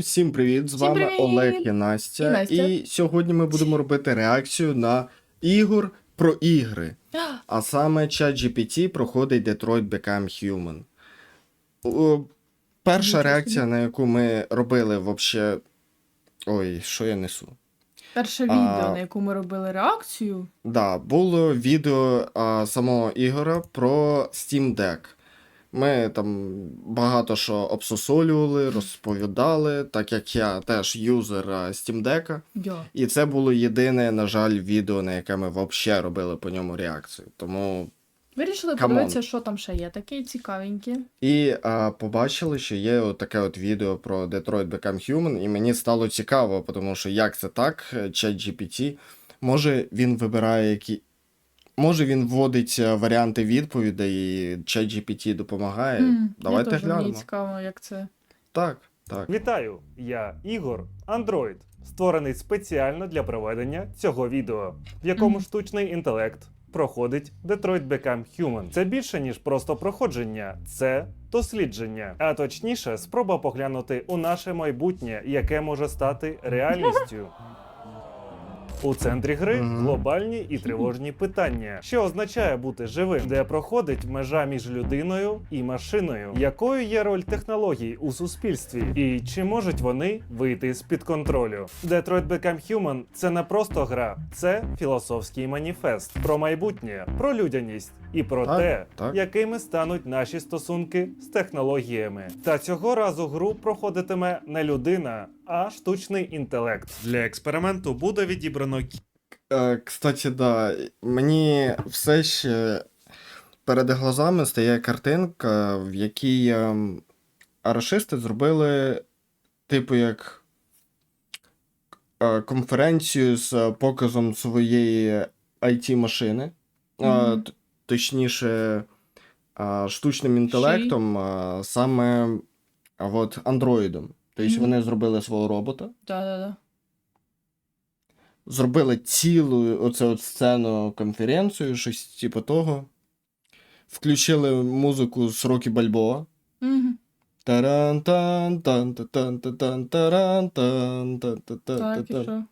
Усім привіт! З Всім вами привіт! Олег і Настя. І Настя. І сьогодні ми будемо робити реакцію на ігор про ігри. А саме ChatGPT проходить Detroit Become Human. О, Перша реакція, на яку ми робили вообще. Ой, що я несу? Перше А- відео, на яку ми робили реакцію. Да, було відео а, самого Ігора про Steam Deck. Ми там багато що обсосолювали, розповідали, так як я теж юзер Steam Deck. Йо. І це було єдине, на жаль, відео, на яке ми взагалі робили по ньому реакцію. Тому Вирішили подивитися, що там ще є. Таке цікавеньке. і а, побачили, що є от таке от відео про Detroit Become Human, і мені стало цікаво, тому що як це так, ChatGPT, може він вибирає які. Може він вводить е, варіанти відповідей, і ChatGPT допомагає. М, Давайте я глянемо. Мені цікаво, як це. Так, так. Вітаю! Я Ігор, Android, створений спеціально для проведення цього відео, в якому Мгм. штучний інтелект проходить Detroit Become Human. Це більше ніж просто проходження, це дослідження, а точніше, спроба поглянути у наше майбутнє, яке може стати реальністю. У центрі гри глобальні і тривожні питання, що означає бути живим, де проходить межа між людиною і машиною, якою є роль технологій у суспільстві, і чи можуть вони вийти з під контролю? Detroit Become Human – це не просто гра, це філософський маніфест про майбутнє, про людяність і про Так, те, так. якими стануть наші стосунки з технологіями. Та цього разу гру проходитиме не людина, а штучний інтелект. Для експерименту буде відібрано Е, Кстати, да, мені все ще перед глазами стає картинка, в якій ем, арашисти зробили, типу, як е, конференцію з показом своєї IT-машини. Е, Мгм. Точніше, штучним інтелектом, саме от андроїдом. Тобто Мгм. вони зробили свого робота Да-да-да. зробили цілу оце от сцену конференцію, щось типу того. Включили музику з Рокі Бальбоа. Мгм. таран тан тан тан тан тан таран тан тан тан тан?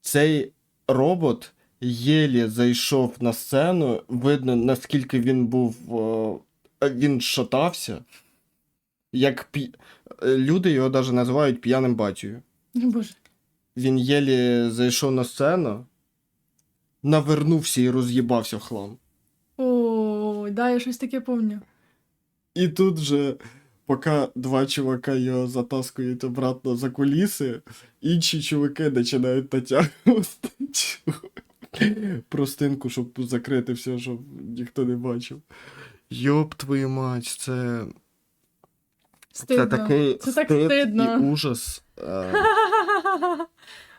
Цей робот єлі зайшов на сцену. Видно, наскільки він був. Він шатався. Як пі... Люди його навіть називають п'яним батькою. О, Боже. Він єлі зайшов на сцену, навернувся і роз'їбався в хлам. О, да, я щось таке пам'ятаю. І тут же, поки два чувака його затаскують обратно за куліси, інші чуваки починають натягувати простинку, щоб закрити все, щоб ніхто не бачив. Йоп твою мать, це, Стидно. це такий Це так стид стидно. і ужас.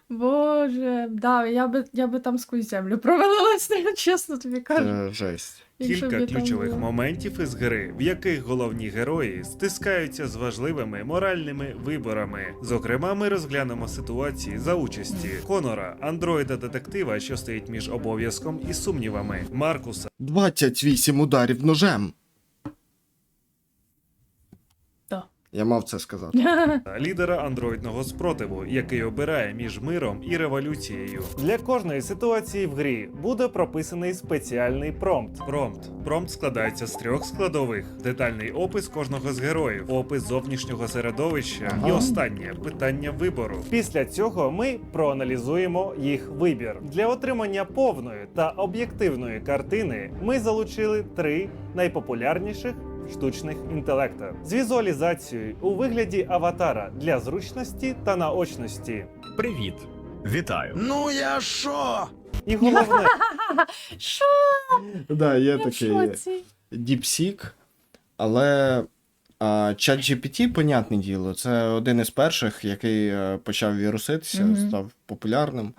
Боже, да, я би, я би там сквозь землю провалилась, чесно тобі кажу. Це жесть. Кілька ключових моментів із гри, в яких головні герої стискаються з важливими моральними виборами. Зокрема, ми розглянемо ситуації за участі Конора, андроїда-детектива, що стоїть між обов'язком і сумнівами, Маркуса, 28 ударів ножем. Я мав це сказати. лідера андроїдного спротиву, який обирає між миром і революцією. Для кожної ситуації в грі буде прописаний спеціальний промпт. Промпт. Промпт складається з трьох складових: детальний опис кожного з героїв, опис зовнішнього середовища і останнє питання вибору. Після цього ми проаналізуємо їх вибір. Для отримання повної та об'єктивної картини ми залучили три найпопулярніших штучних інтелекта з візуалізацією у вигляді аватара для зручності та наочності. Привіт. Вітаю. Ну я що? І головне, Що? Да, є Я в такий шоці. DeepSeek, але а, ChatGPT, понятне діло, це один із перших, який е, почав віруситися, Мгм. став популярним.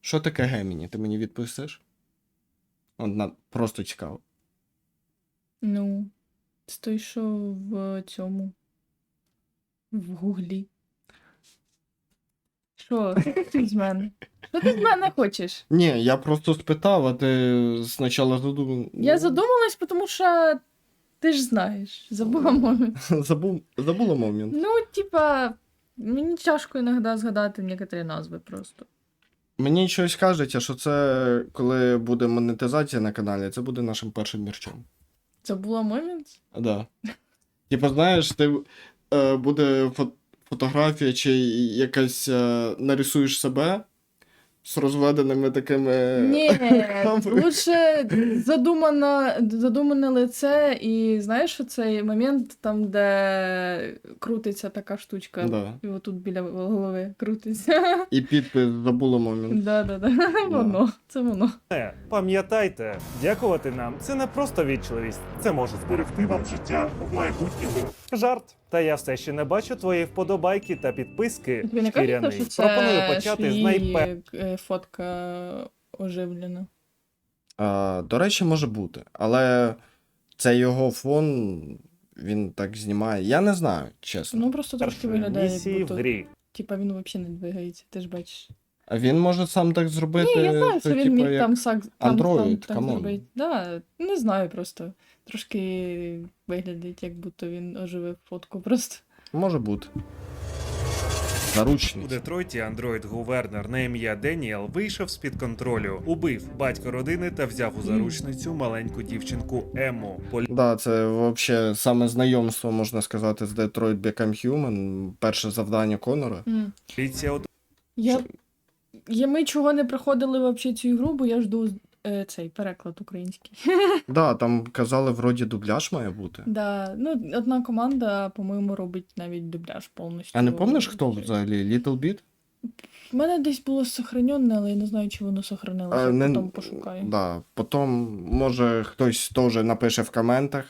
Що таке Геміні? Ти мені відповістиш? Просто цікаво. Ну, це той, що в цьому. В гуглі. Що? Ти з мене? Що ти з мене хочеш? Ні, я просто спитав, а ти спочатку задумав. Я задумалась, тому що Ти ж знаєш, забула момент. Забув, забула момент. Ну, типа, мені тяжко іноді згадати некоторі назви просто. Мені щось кажеться, що це коли буде монетизація на каналі, це буде нашим першим мерчом. була момент? Да. Типа, знаєш, ти е, буде фо- фотографія чи якась е, нарисуєш себе з розведеними такими. Ні, лучше задумане, задумане лице, і знаєш оцей момент там, де крутиться така штучка. Да. І отут біля голови крутиться. І підпис забула момент. Да, да, да. Воно, це воно. Не, пам'ятайте, дякувати нам це не просто вічливість, це може зберегти вам життя в майбутньому. Жарт. Та я все ще не бачу твої вподобайки та підписки. Тобі не кажеться, що це Пропоную почати з найпе. е, фотка оживлена. А, до речі, може бути. Але це його фон, він так знімає. Я не знаю, чесно. Ну просто трошки виглядає, місії як в грі. типа він взагалі не двигається, ти ж бачиш. А він може сам так зробити. Ні, я знаю, це, що він типа, міг як- там сак там, там, так зробити. Да, не знаю просто. Трошки виглядить, як будто він оживив фотку просто. Може бути. У. Детройті андроїд-гувернер на ім'я Деніел вийшов з-під контролю, убив батько родини та взяв у заручницю маленьку дівчинку Ему. Да, це взагалі саме знайомство, можна сказати, з Detroit Become Human. Перше завдання Конора. М. Поліція Я... я... Ми чого не проходили вообще цю ігру, бо я жду е, цей переклад український. Да, там казали, вроді дубляж має бути. да, ну, одна команда, по-моєму, робить навіть дубляж повністю. А не пам'ятаєш, хто взагалі? Little Bit? У мене десь було сохранене, але я не знаю, чи воно сохранилося. А, не- Потім пошукаю. Да. Потім, може, хтось теж напише в коментах.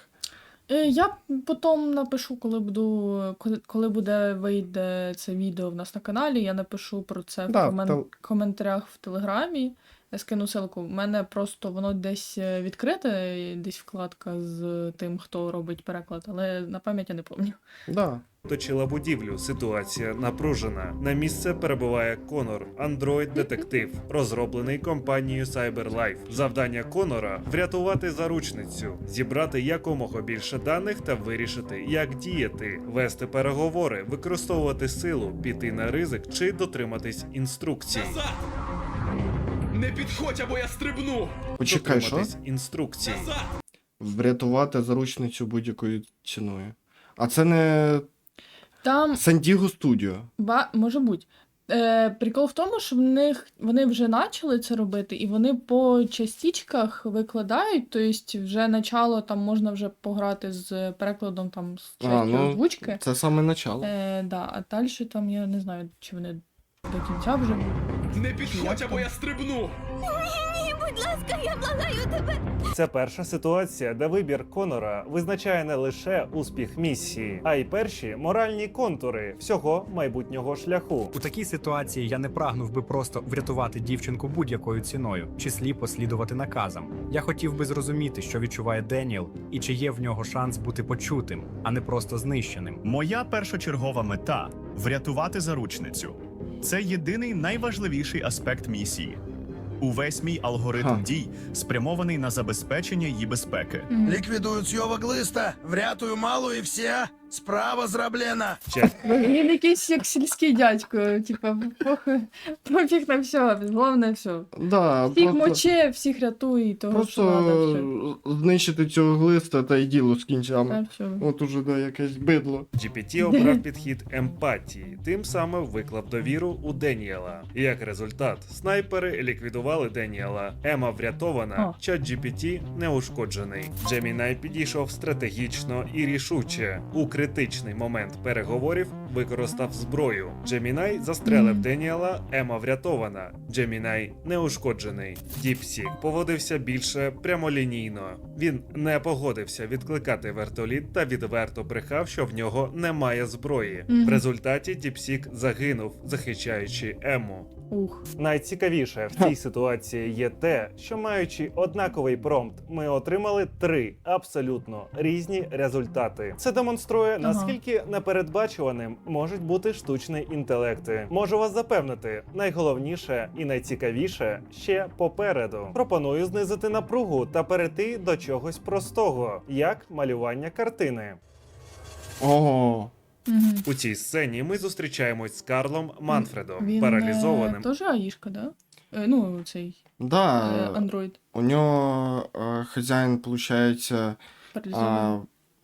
Е, Я потім напишу, коли буду, коли- коли буде вийде це відео в нас на каналі, я напишу про це в Да, комен- тел- коментарях в Телеграмі. Я скину ссылку. У мене просто воно десь е, відкрите, десь вкладка з тим, хто робить переклад, але на пам'ять я не пам'ятаю. Да. Оточила будівлю. Ситуація напружена. На місце перебуває Конор, андроїд-детектив, розроблений компанією CyberLife. Завдання Конора врятувати заручницю, зібрати якомога більше даних та вирішити, як діяти, вести переговори, використовувати силу, піти на ризик чи дотриматись інструкцій. Не підходь, або я стрибну! Почекай, що? дотриматись інструкцій. Врятувати заручницю будь-якою ціною. А це не Там Сандіго Студіо. ба може бути. Е, прикол в тому, що в них вони вже почали це робити, і вони по частичках викладають. Тобто, вже начало там можна вже пограти з перекладом там з А, частю ну, озвучки. Це саме начало. Е, да, а далі там я не знаю, чи вони до кінця вже. Не підходь, або я стрибну! Будь ласка, я благаю тебе. Це перша ситуація, де вибір Конора визначає не лише успіх місії, а й перші моральні контури всього майбутнього шляху. У такій ситуації я не прагнув би просто врятувати дівчинку будь-якою ціною, чи сліпо слідувати наказам. Я хотів би зрозуміти, що відчуває Деніел, і чи є в нього шанс бути почутим, а не просто знищеним. Моя першочергова мета врятувати заручницю. Це єдиний найважливіший аспект місії. Увесь мій алгоритм Ха. дій спрямований на забезпечення її безпеки. Ліквідую цього глиста, врятую мало і все, справа зроблена. Він якийсь як сільський дядько, типа, похуй, пофіг на все, головне все. Да, Всіх просто, моче, всіх рятуй, і того, що надо, все. просто знищити цього глиста та й діло з кінцями. Та все. От уже да, якесь бидло. GPT обрав підхід емпатії, тим самим виклав довіру у Деніела. Як результат, снайпери ліквідували Деніела. Ема врятована, О. чат GPT не ушкоджений. Джемінай підійшов стратегічно і рішуче. У критичний момент переговорів використав зброю. Джемінай застрелив. Деніела, Ема врятована. Джемінай не ушкоджений. Діпсік поводився більше прямолінійно. Він не погодився відкликати вертоліт та відверто брехав, що в нього немає зброї. В результаті Діпсік загинув, захищаючи Ему. Ух. Найцікавіше в цій ситуації є те, що маючи однаковий промпт, ми отримали три абсолютно різні результати. Це демонструє Ага. наскільки непередбачуваним можуть бути штучні інтелекти. Можу вас запевнити, найголовніше і найцікавіше ще попереду. Пропоную знизити напругу та перейти до чогось простого, як малювання картини. Ого. Угу. У цій сцені ми зустрічаємось з Карлом Манфредом, Він паралізованим. Е, теж аїшка, да? Е, ну, цей Да, е, андроїд у нього е, хазяїн, виходить, паралізований.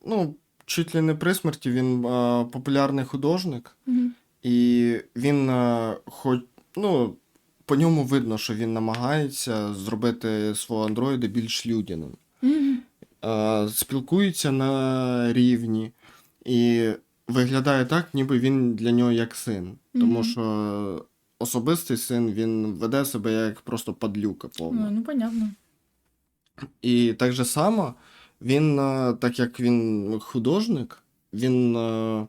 ну, чуть ли не при смерті, він а, популярний художник, Мгм. і він а, хоч, ну, по ньому видно, що він намагається зробити свого андроїда більш людяним. Мгм. Е, спілкується на рівні і виглядає так, ніби він для нього як син. Тому що особистий син він веде себе як просто падлюка повна. Ну, ну, понятно. І так же само, він, е, так як він художник, він е,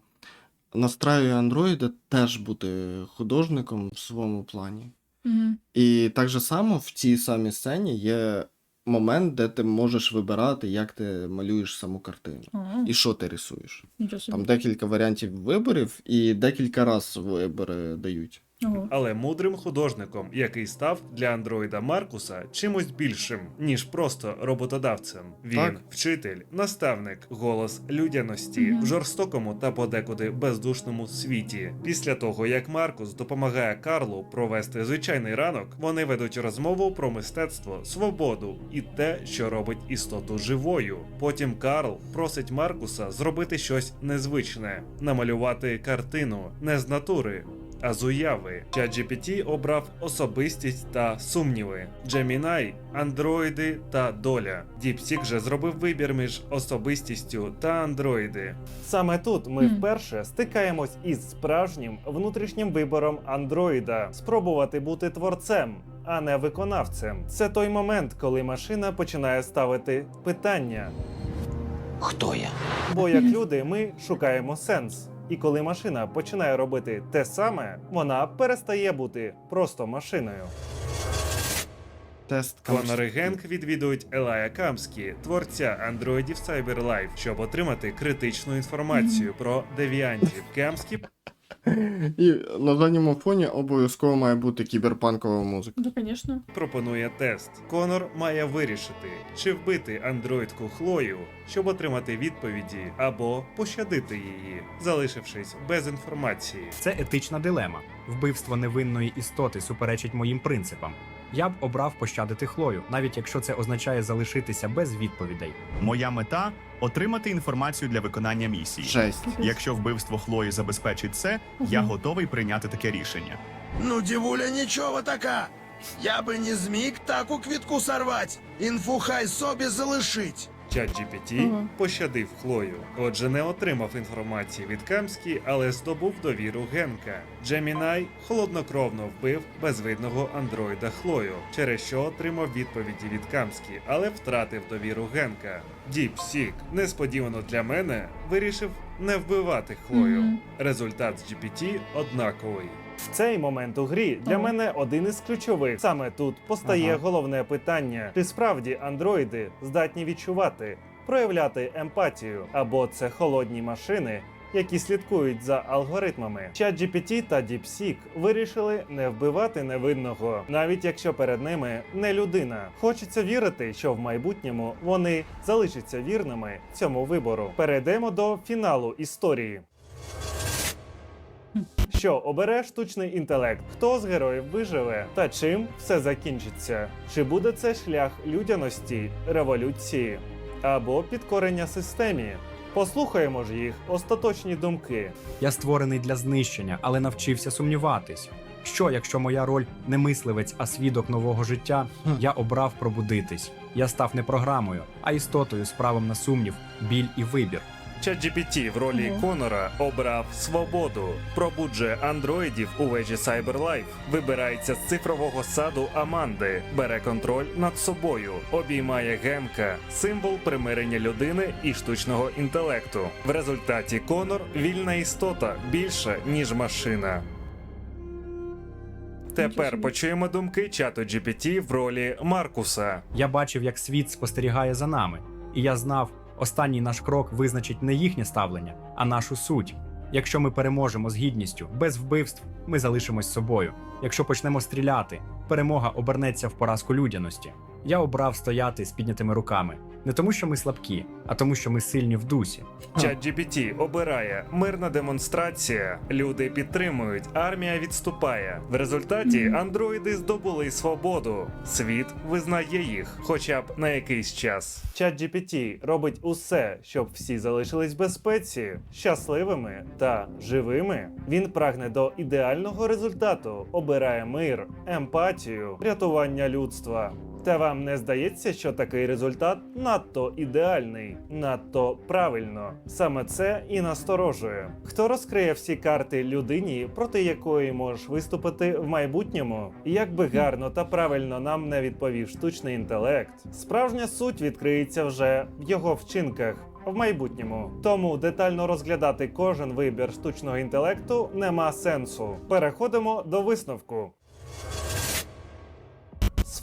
настраює андроїда теж бути художником в своєму плані. Угу. І так же само в цій самій сцені є момент, де ти можеш вибирати, як ти малюєш саму картину. А, І що ти рисуєш. Там декілька варіантів виборів, і декілька раз вибори дають. Ого. Але мудрим художником, який став для андроїда Маркуса чимось більшим, ніж просто роботодавцем. Він Так. вчитель, наставник, голос людяності Мгм. в жорстокому та подекуди бездушному світі. Після того, як Маркус допомагає Карлу провести звичайний ранок, вони ведуть розмову про мистецтво, свободу і те, що робить істоту живою. Потім Карл просить Маркуса зробити щось незвичне, намалювати картину не з натури, а з уяви. ChatGPT обрав особистість та сумніви. Gemini – андроїди та доля. DeepSeek же зробив вибір між особистістю та андроїди. Саме тут ми вперше стикаємось із справжнім внутрішнім вибором андроїда спробувати бути творцем. А не виконавцем. Це той момент, коли машина починає ставити питання. Хто я? Бо як люди, ми шукаємо сенс. І коли машина починає робити те саме, вона перестає бути просто машиною. Тест Конор Генк відвідують Елая Камскі, творця андроїдів CyberLife, щоб отримати критичну інформацію про девіантів. Камскі І на задньому фоні обов'язково має бути кіберпанкова музика. Ну, звісно. пропонує тест. Конор має вирішити, чи вбити андроїдку Хлою, щоб отримати відповіді, або пощадити її, залишившись без інформації. Це етична дилема. Вбивство невинної істоти суперечить моїм принципам. Я б обрав пощадити Хлою, навіть якщо це означає залишитися без відповідей. Моя мета отримати інформацію для виконання місії. Жесть. Якщо вбивство Хлої забезпечить це, я готовий прийняти таке рішення. Ну, дівуля, нічого така. Я би не зміг таку квітку сорвать. Інфу хай собі залишить. ChatGPT Ага. пощадив Хлою. Отже, не отримав інформації від Камскі, але здобув довіру Генка. Gemini холоднокровно вбив безвидного андроїда Хлою, через що отримав відповіді від Камскі, але втратив довіру Генка. DeepSeek, несподівано для мене, вирішив не вбивати Хлою. Мгм. Результат з GPT однаковий. Цей момент у грі для Ага. мене один із ключових. Саме тут постає Ага. головне питання: чи справді андроїди здатні відчувати, проявляти емпатію, або це холодні машини, які слідкують за алгоритмами. ChatGPT та DeepSeek вирішили не вбивати невинного, навіть якщо перед ними не людина. Хочеться вірити, що в майбутньому вони залишаться вірними цьому вибору. Перейдемо до фіналу історії. Що обере штучний інтелект? Хто з героїв виживе? Та чим все закінчиться? Чи буде це шлях людяності, революції або підкорення системі? Послухаємо ж їх остаточні думки. Я створений для знищення, але навчився сумніватись. Що, якщо моя роль не мисливець, а свідок нового життя? Я обрав пробудитись. Я став не програмою, а істотою з правом на сумнів, біль і вибір. ChatGPT в ролі Ого. Конора обрав свободу, пробуджує андроїдів у вежі CyberLife, вибирається з цифрового саду Аманди, бере контроль над собою, обіймає Генка, символ примирення людини і штучного інтелекту. В результаті Конор вільна істота більше ніж машина. Тепер почуємо думки чату GPT в ролі Маркуса. Я бачив, як світ спостерігає за нами, і я знав, Останній наш крок визначить не їхнє ставлення, а нашу суть. Якщо ми переможемо з гідністю, без вбивств, ми залишимось собою. Якщо почнемо стріляти, перемога обернеться в поразку людяності. Я обрав стояти з піднятими руками не тому, що ми слабкі, а тому, що ми сильні в дусі. ChatGPT обирає мирна демонстрація. Люди підтримують, армія відступає. В результаті андроїди здобули свободу. Світ визнає їх, хоча б на якийсь час. ChatGPT робить усе, щоб всі залишились в безпеці, щасливими та живими. Він прагне до ідеального результату, обирає мир, емпатію, рятування людства. Та вам не здається, що такий результат надто ідеальний, надто правильно. Саме це і насторожує. Хто розкриє всі карти людині, проти якої можеш виступити в майбутньому? Як би гарно та правильно нам не відповів штучний інтелект, справжня суть відкриється вже в його вчинках. В майбутньому тому детально розглядати кожен вибір штучного інтелекту нема сенсу. Переходимо до висновку.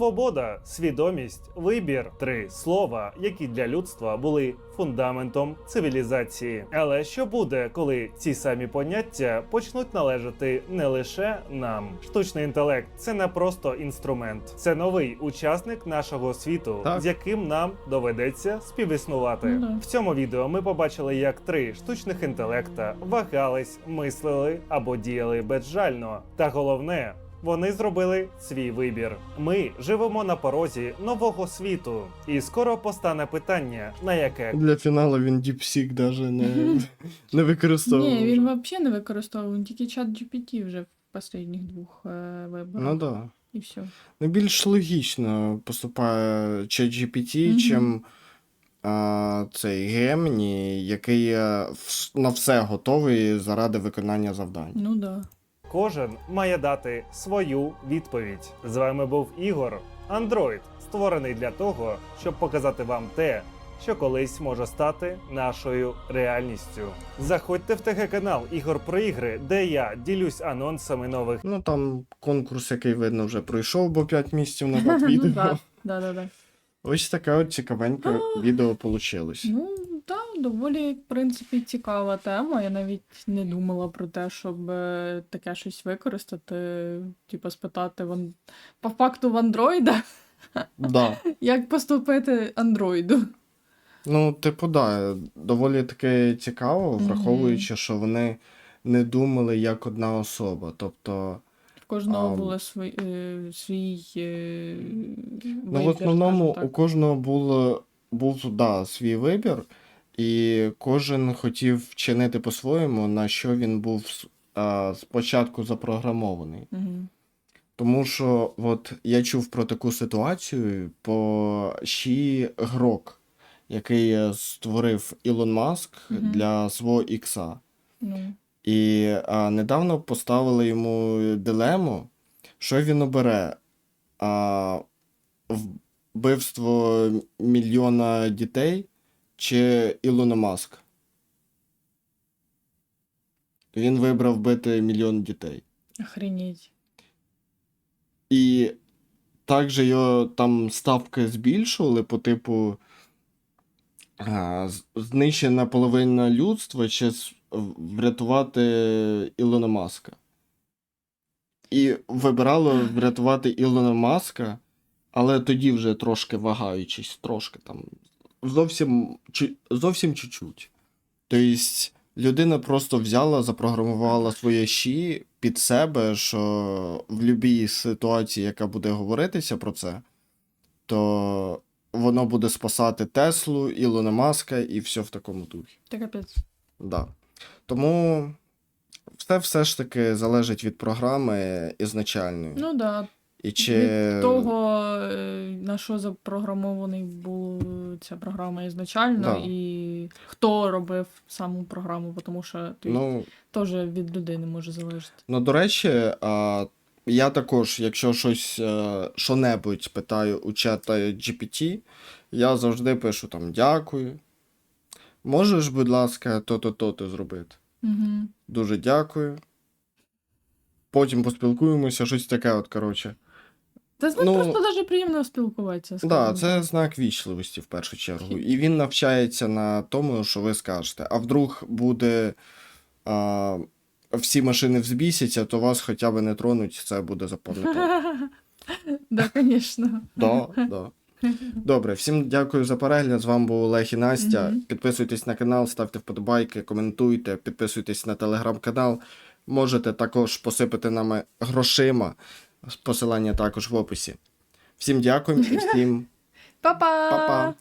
Свобода, свідомість, вибір три слова, які для людства були фундаментом цивілізації. Але що буде, коли ці самі поняття почнуть належати не лише нам? Штучний інтелект це не просто інструмент, це новий учасник нашого світу, Так. з яким нам доведеться співіснувати. Ну да. В цьому відео ми побачили, як три штучних інтелекта вагались, мислили або діяли безжально. Та головне. Вони зробили свій вибір. Ми живемо на порозі нового світу, і скоро постане питання, на яке Для фіналу він DeepSeek даже не, не використовував. Ні, він взагалі не використовував, він тільки чат GPT вже в останніх двох е, виборах. Ну да. І все. Ну, більш логічно поступає ChatGPT, Мгм. чим а, цей Gemini, який е, вс- на все готовий заради виконання завдань. Ну да. Кожен має дати свою відповідь. З вами був Ігор, Андроїд, створений для того, щоб показати вам те, що колись може стати нашою реальністю. Заходьте в ТГ канал Ігор про ігри, де я ділюсь анонсами нових Ну там конкурс, який видно, вже пройшов, бо 5 місяців назад Ну відео. да. Да, да, да. Ось таке от цікавеньке відео вийшло. Доволі, в принципі, цікава тема. Я навіть не думала про те, щоб е, таке щось використати, типу, спитати в по факту в андроїда, Да. як поступити андроїду. Ну, типу, да, доволі таки цікаво, враховуючи, що вони не думали як одна особа. Тобто, кожного А, було свій, е, свій е, ну, в основному у кожного було, був да, свій вибір, і кожен хотів вчинити по-своєму, на що він був а, спочатку запрограмований. Угу. Тому що от я чув про таку ситуацію по Ші Грок, який е, створив Ілон Маск Мгм. для свого ікса. Ну, І а, недавно поставили йому дилему, що він обере. А, вбивство мільйона дітей чи Ілона Маск. Він вибрав вбити мільйон дітей. охренеть. І також його там ставки збільшували по типу а, знищена половина людства чи врятувати Ілона Маска. І вибирало врятувати Ілона Маска, але тоді вже трошки вагаючись, трошки там. Зовсім, чу- зовсім чуть-чуть. Тобто людина просто взяла, запрограмувала своє щі під себе, що в будь-якій ситуації, яка буде говоритися про це, то воно буде спасати Теслу, Ілона Маска і все в такому духі. Та капець. Да. Тому все все ж таки залежить від програми ізначальної. Ну да. і чи... Від того, е, на що запрограмований була ця програма ізначально, Да. і хто робив саму програму, тому що ти Ну, теж від людини може залежати. Ну, до речі, а, я також, якщо щось е, що-небудь питаю у чата GPT, я завжди пишу там дякую. Можеш, будь ласка, то-то, то-то зробити. Угу. Дуже дякую. Потім поспілкуємося, щось таке, от, коротше. Це з ним Ну, просто дуже приємно спілкуватися. Да, це знак вічливості в першу чергу. І він навчається на тому, що ви скажете. А вдруг буде а, всі машини взбісяться, то вас хоча б не тронуть, це буде запам'ятати. Да, звісно. Да, да. Добре, всім дякую за перегляд. З вами був Олег і Настя. Підписуйтесь на канал, ставте вподобайки, коментуйте, підписуйтесь на телеграм-канал. Можете також посипати нами грошима. Посилання також в описі. Всім дякую і всім Па-па! па-па.